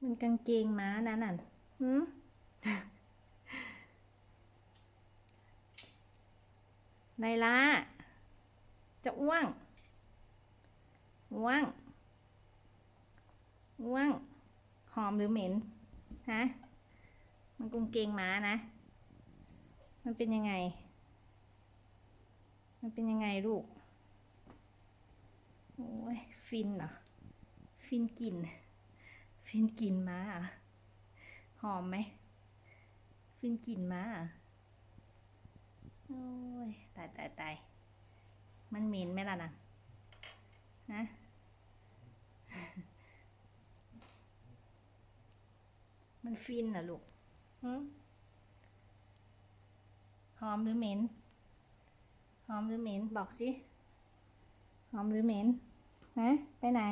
มันกางเกงม้านั่นน่ะหืมไลล่าจะอ้วง อ้วง อ้วง หอมหรือเหม็น ฮะ มันกางเกงม้านะ มันเป็นยังไง มันเป็นยังไงลูก โอ้ย ฟินเหรอ ฟินกลิ่น ฟินกลิ่นม้าหรอะหอมไหม ฟินกลิ่นม้าเหรอะโอ้ยตายตายตายมันเหม็นไหมล่ะนะนะมันฟินเหรอลูกหึหอมหรือเหม็นหอมหรือเหม็นบอกสิหอมหรือเหม็นฮะไปไหน